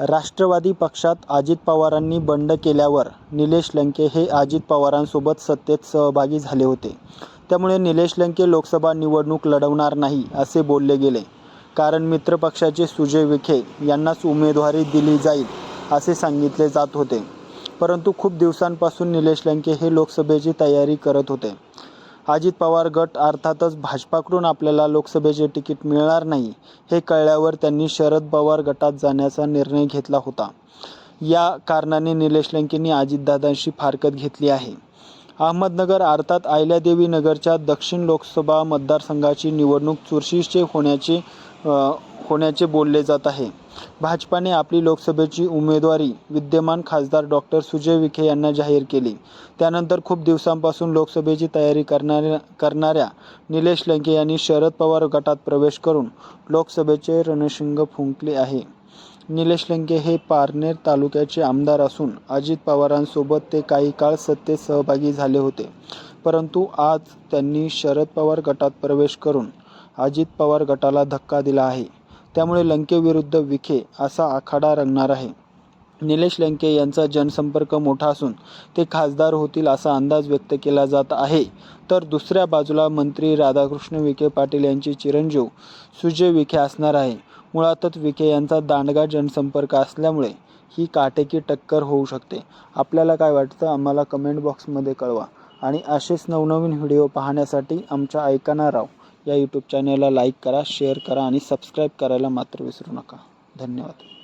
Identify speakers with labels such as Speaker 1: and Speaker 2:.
Speaker 1: राष्ट्रवादी पक्षात अजित पवारांनी बंड केल्यावर निलेश लंके हे अजित पवारांसोबत सत्तेत सहभागी झाले होते. त्यामुळे निलेश लंके लोकसभा निवडणूक लढवणार नाही असे बोलले गेले. कारण मित्रपक्षाचे सुजय विखे यांनाच उमेदवारी दिली जाईल असे सांगितले जात होते. परंतु खूप दिवसांपासून निलेश लंके हे लोकसभेची तयारी करत होते. अजित पवार गट अर्थातच भाजपाकडून आपल्याला लोकसभेचे तिकीट मिळणार नाही हे कळल्यावर त्यांनी शरद पवार गटात जाण्याचा निर्णय घेतला होता. या कारणाने निलेश लंकेंनी अजितदादांशी फारकत घेतली आहे. अहमदनगर अर्थात आयल्यादेवी नगरच्या दक्षिण लोकसभा मतदारसंघाची निवडणूक चुरशीचे होण्याचे होण्याचे बोलले जात आहे. भाजपाने आपली लोकसभेची उमेदवारी विद्यमान खासदार डॉक्टर सुजय विखे यांना जाहीर केली. त्यानंतर खूप दिवसांपासून लोकसभेची तयारी करणाऱ्या करणाऱ्या निलेश लंके यांनी शरद पवार गटात प्रवेश करून लोकसभेचे रणशिंग फुंकले आहे. निलेश लंके हे पारनेर तालुक्याचे आमदार असून अजित पवारांसोबत ते काही काळ सत्तेत सहभागी झाले होते. परंतु आज त्यांनी शरद पवार गटात प्रवेश करून अजित पवार गटाला धक्का दिला आहे. त्यामुळे लंकेविरुद्ध विखे असा आखाडा रंगणार आहे. निलेश लंके यांचा जनसंपर्क मोठा असून ते खासदार होतील असा अंदाज व्यक्त केला जात आहे. तर दुसऱ्या बाजूला मंत्री राधाकृष्ण विखे पाटील यांचे चिरंजीव सुजय विखे असणार आहे. मुळातच विखे यांचा दांडगा जनसंपर्क असल्यामुळे ही काटेकी टक्कर होऊ शकते. आपल्याला काय वाटतं? आम्हाला कमेंट बॉक्समध्ये कळवा. आणि असेच नवनवीन व्हिडिओ पाहण्यासाठी आमच्या ऐकाना राव. या यूट्यूब चॅनलला लाईक करा शेअर करा आणि सबस्क्राईब करायला मात्र विसरू नका. धन्यवाद.